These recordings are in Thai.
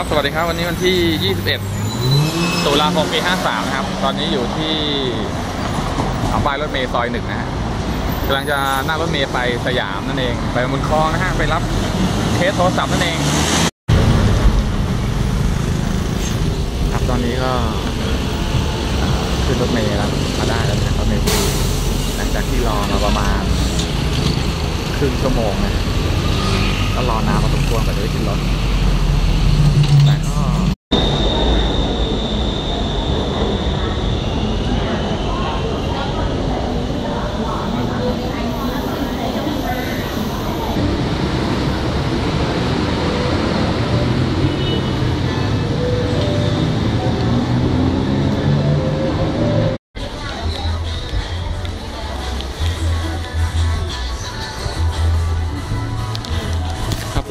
ครับ สวัสดีครับ วันนี้วันที่ 21 ตุลาคมปี 53 นะครับ ตอนนี้อยู่ที่ป้ายรถเมล์ซอยหนึ่งนะฮะกำลังจะนั่งรถเมล์ไปสยามนั่นเอง ไปบนคลองนะฮะ ไปรับเคสโทรศัพท์นั่นเอง ครับ ตอนนี้ก็ขึ้นรถเมล์แล้ว มาได้แล้วนะรถเมล์หลังจากที่รอมาประมาณครึ่งชั่วโมงนะก็รอนานพอสมควรกว่าจะได้ขึ้นรถ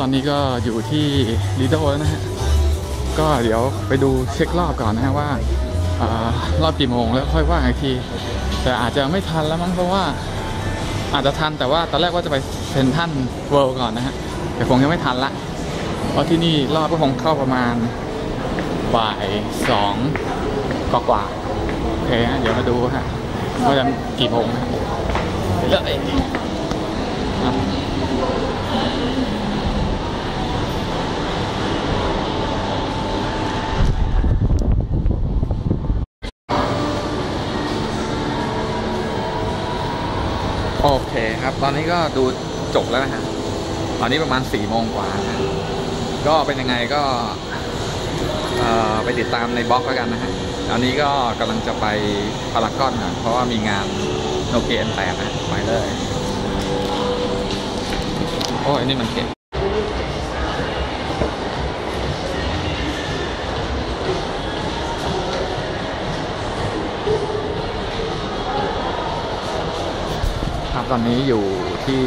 อนนี้ก็อยู่ที่ลีโดแล้วนะฮะ ก็เดี๋ยวไปดูเช็ครอบก่อนนะฮะว่ารอบกี่โมงแล้วค่อยว่าอีกที แต่อาจจะไม่ทันแล้วมั้งเพราะว่าอาจจะทันแต่ว่าตอนแรกว่าจะไปเซนทันเวิลด์ก่อนนะฮะแต่คงยังไม่ทันละเพราะที่นี่รอบก็คงเข้าประมาณบ่ายสองกว่าๆโอเคฮะเดี๋ยวมาดูฮะว่าจะกี่โมงนะไปเลยอะ โอเครับ ตอนนี้ก็ดูจบแล้วนะฮะตอนนี้ประมาณ4ี่โมงกว่านะก็เป็นยังไงก็ไปติดตามในบล็อกแล้วกันนะฮะตอนนี้ก็กำลังจะไปพารากอนนะเพราะว่ามีงานโนเกียนแตกนะไปเลย โอ้ยนี่มันเก็บ ตอนนี้อยู่ที่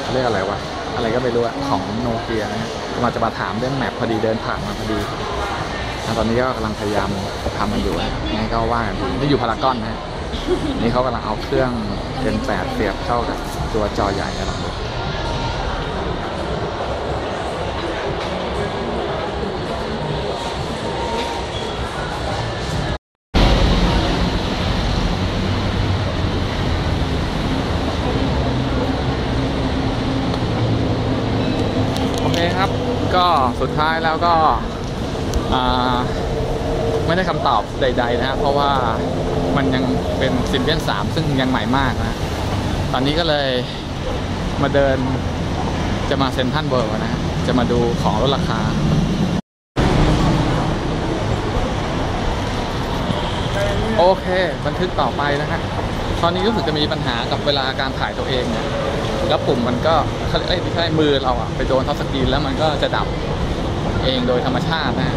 เขาเรียกอะไรวะ อะไรก็ไม่รู้อะของโนเกียนะฮะกำลังจะมาถามเรื่องแมปพอดีเดินผ่านมาพอดีตอนนี้ก็กำลังพยายามทำมันอยู่นะงั้นก็ว่ากันนี่อยู่พารากอนนะฮะนี่เขากำลังเอาเครื่องเจนแปดเสียบเข้ากับตัวจอใหญ่กำลังดู สุดท้ายแล้วก็ไม่ได้คำตอบใด ๆ นะฮะเพราะว่ามันยังเป็นซิมเบียนสามซึ่งยังใหม่มากนะ ตอนนี้ก็เลยมาเดินจะมาเซ็นทรัลเวิร์นะ จะมาดูของลดราคา โอเค บันทึกต่อไปนะฮะตอนนี้รู้สึกจะมีปัญหากับเวลาการถ่ายตัวเองเนี่ยแล้วปุ่มมันก็เขาเอ้ยไม่ใช่มือเราอะไปโดนท็อปสกรีนแล้วมันก็จะดับ เองโดยธรรมชาตินะ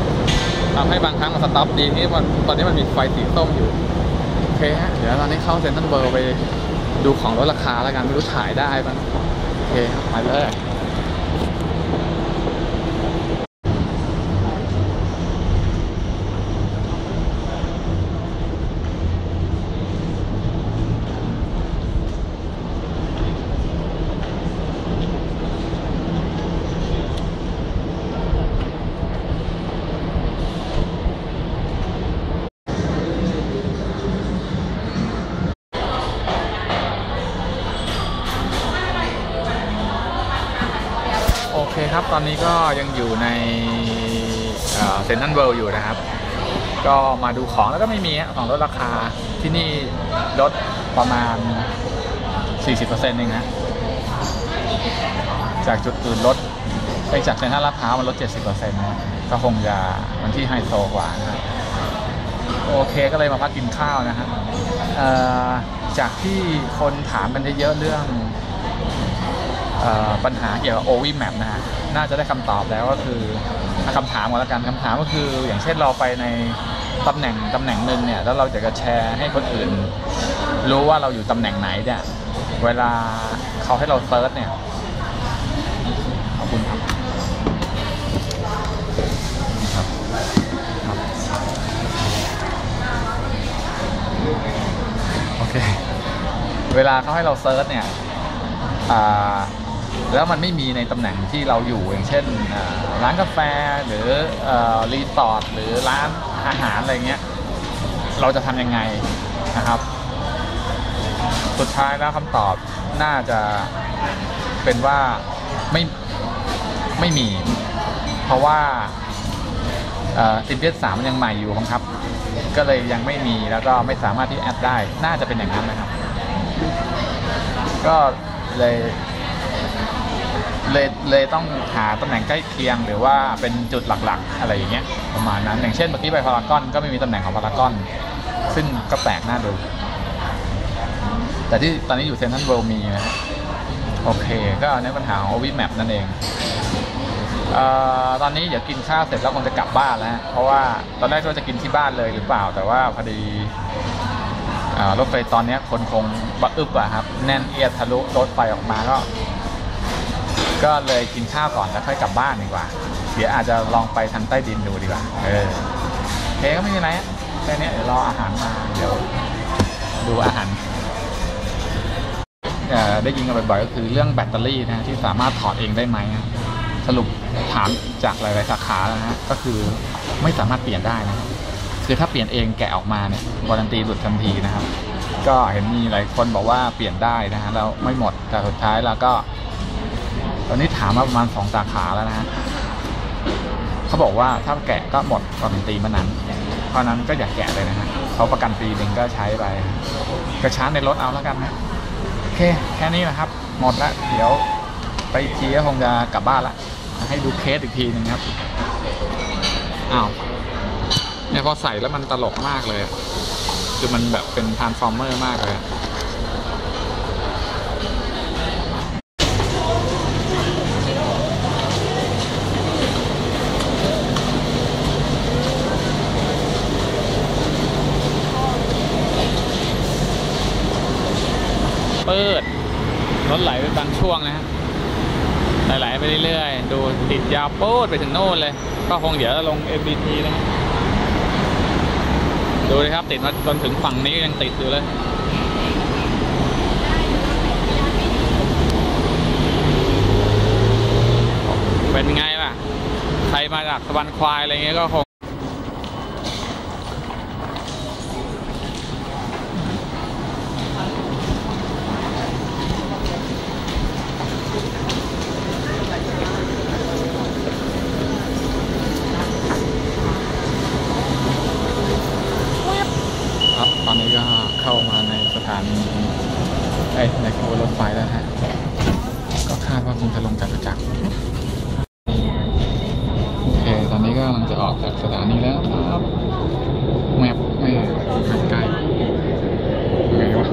ทำให้บางครั้งมันสต็อปดีนี่มันตอนนี้มันมีไฟสีส้มอยู่ โอเคฮะ เดี๋ยวตอนนี้เข้าเซ็นทรัลเวิลด์ไปดูของลดราคาแล้วกันไม่รู้ถ่ายได้ปะโอเคไปเลย ครับ ตอนนี้ก็ยังอยู่ในเซ็นทรัลเวิลด์อยู่นะครับ ก็มาดูของแล้วก็ไม่มีของลดราคาที่นี่ลดประมาณ 40%เองนะจากจุดอื่นลดไปจากเซ็นทรัลลาดพร้าวมันลด 70%นะก็คงจะมันที่ไฮโซกว่านะโอเคก็เลยมาพักกินข้าวนะฮะจากที่คนถามกันเยอะเรื่อง ปัญหาเกี่ยวกับ OV Map นะฮะน่าจะได้คำตอบแล้วก็คืออะคำถามก่อนละกันคำถามก็คือ อย่างเช่นเราไปในตำแหน่งตำแหน่งหนึ่งเนี่ยแล้วเราอยากจะแชร์ให้คนอื่น รู้ว่าเราอยู่ตำแหน่งไหนเนี่ยเวลาเขาให้เราเซิร์ชเนี่ยขอบคุณครับครับครับโอเคเวลาเขาให้เราเซิร์ชเนี่ยอ่า แล้วมันไม่มีในตำแหน่งที่เราอยู่อย่างเช่นร้านกาแฟหรืออรีสอร์ทหรือร้านอาหารอะไรเงี้ยเราจะทำยังไงนะครับ สุดท้ายแล้วคำตอบน่าจะเป็นว่าไม่ไม่มี เพราะว่าสินเทสสามมันยังใหม่อยู่ครับ ก็เลยยังไม่มีแล้วก็ไม่สามารถที่แอดได้ น่าจะเป็นอย่างนั้นนะครับ ก็เลย เลยเลยต้องหาตำแหน่งใกล้เคียงหรือว่าเป็นจุดหลักๆ อะไรอย่างเงี้ยประมาณนั้นอย่างเช่นเมื่อกี้ไปพารากอนก็ไม่มีตำแหน่งของพารากอน ซึ่งก็แปลกน่าดู แต่ที่ตอนนี้อยู่เซนทรัลเวิลด์มีนะฮะโอเค ก็ในปัญหาของโอวิแมปนั่นเองเอ่อตอนนี้เดี๋ยวกินข้าวเสร็จแล้วคงจะกลับบ้านแล้วเพราะว่าตอนแรกก็จะกินที่บ้านเลยหรือเปล่า แต่ว่าพอดีรถไฟตอนนี้คนคงบักอึบอะครับ แน่นเอียดทะลุรถไฟออกมาก็ ก็เลยกินข้าวก่อนแล้วค่อยกลับบ้านดีกว่า เดี๋ยวอาจจะลองไปทางใต้ดินดูดีกว่า เออเคก็ไม่มีอะไรแค่นี้เดี๋ยวรออาหารมาเดี๋ยวดูอาหารเออได้ยินกันบ่อยๆก็คือเรื่องแบตเตอรี่นะที่สามารถถอดเองได้ไหมสรุปถามจากหลาย ๆ สาขาแล้วนะก็คือไม่สามารถเปลี่ยนได้นะคือถ้าเปลี่ยนเองแกะออกมาเนี่ยวารันตีหลุดทันทีนะครับ ก็เห็นมีหลายคนบอกว่าเปลี่ยนได้นะฮะแล้วไม่หมดแต่สุดท้ายแล้วก็ อนนี้ถามมาประมาณสองสาขาแล้วนะฮะเขาบอกว่าถ้าแกะก็หมดวารันตีเมื่อนั้น เพราะนั้นก็อย่าแกะเลยนะฮะเขาประกันปีหนึ่งก็ใช้ไปก็ชาร์จในรถเอาแล้วกันนะโอเคแค่นี้นะครับ หมดละเดี๋ยวไปอีกทีก็คงจะกลับบ้านละให้ดูเคสอีกทีหนึ่งครับอ้าวเนี่ยพอใส่แล้วมันตลกมากเลยคือมันแบบเป็นทานส์ฟอร์เมอร์มากเลย ปิดรถไหลเป็นบางช่วงนะฮะไหลๆไปเรื่อยๆ ดูติดยาวโป๊ดไปถึงโน่นเลย ก็คงเดี๋ยวจะลง MBT นะฮะดูเลยครับติดมาจนถึงฝั่งนี้ยังติดอยู่เลยเป็นไงล่ะ ใครมาจากสวรรค์ควายอะไรเงี้ยก็คง ครับ ตอนนี้ก็ เข้ามาในสถานีเอ้ยในขบวนรถไฟแล้วฮะ ก็คาดว่าคงจะลงจากจักรโอเค ตอนนี้ก็กำลังจะออกจากสถานีแล้วครับแมพไม่ห่างไกลไงวะ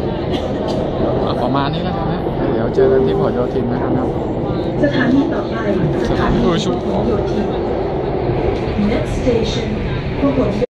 อะประมาณนี้แล้วกันนะเดี๋ยวเจอกันที่พหลโยธินนะครับ สถานีต่อไปสถานีโดยชุดโยธิน Next station พหลโย